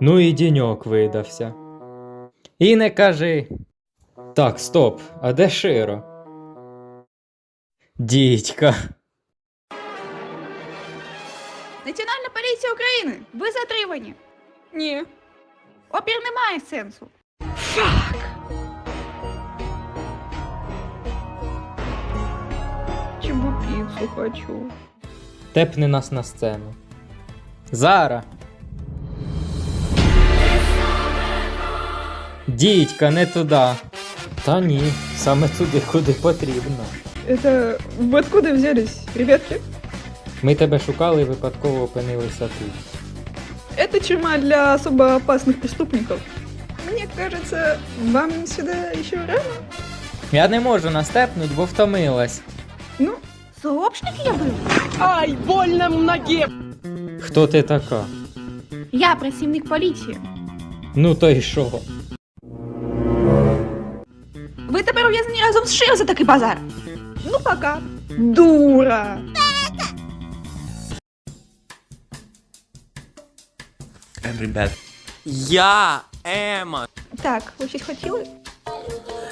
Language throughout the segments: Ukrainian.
Ну і діньок видався. І не кажи. Так, стоп, а де Широ? Дідька. Національна поліція України! Ви затримані! Ні. Опір не має сенсу. Фак! Чому піцу хочу? Тепни нас на сцену. Зара. Дідька, не туди. Та ні, саме туди, куди потрібно. Это вы откуда взялись, ребятки? Ми тебе шукали і випадково опинилися тут. Это тюрьма для особо опасных преступников. Мне кажется, вам сюда еще рано. Я не можу настепнуть, бо втомилась. Ну, сообщник я был. Ай, больно в ноге! Хто ти така? Я працівник поліції. Ну то й що? Ви тепер ув'язнені разом з Шир за такий базар. Ну, пока. Дура. Ребят. Я Эма. Так, ви щось хотіли?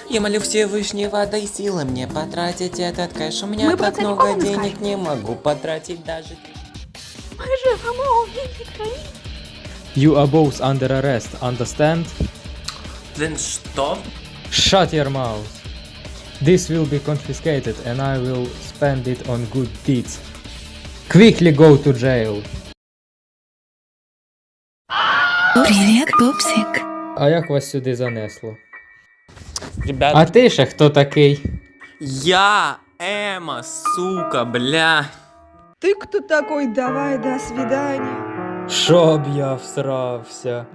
Я молю Всевышнего, дай силы мне потратить этот кэш. У меня Мы про так это много никому не денег скажем. не могу потратить даже. Ми живемо в вільній країні. You are both under arrest, understand? Блин, что? Shut your mouth. This will be confiscated and I will spend it on good deeds. Quickly go to jail. Привет, пупсик. А як вас сюди занесло? Ребят, А ти ще хто такий? я Эма, сука, бля. Ти хто такой? Давай, до свидания. Щоб я всрався.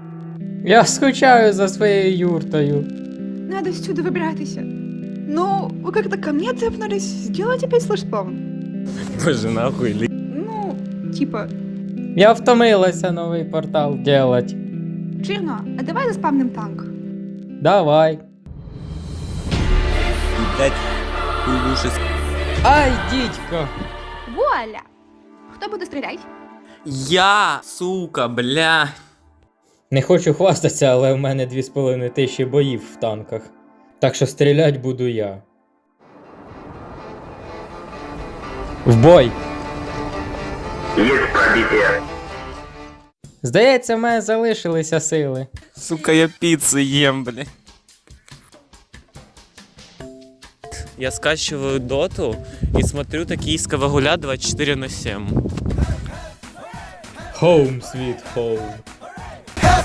Я скучаю за своєю юртою. Надо сюда выбираться. Ну, вы как-то ко мне цепнулись. Сделайте опять слэшспаун. Боже, нахуй, ли. Ну, типа, Я втомилася новий портал делать. Чирно, а давай заспавним танк. Давай. Блять, хуй Ай, дідько! Вуаля! Хто буде стріляти? Я, сука, бля. Не хочу хвастатися, але в мене 2,5 тисячі боїв в танках. Так що стрілять буду я. В бой! Есть пробитие. Здається, в мене залишилися сили. Сука, я пиццы ем, бля. Я скачиваю доту и смотрю токийского гуля 24 на 7. Home, sweet home.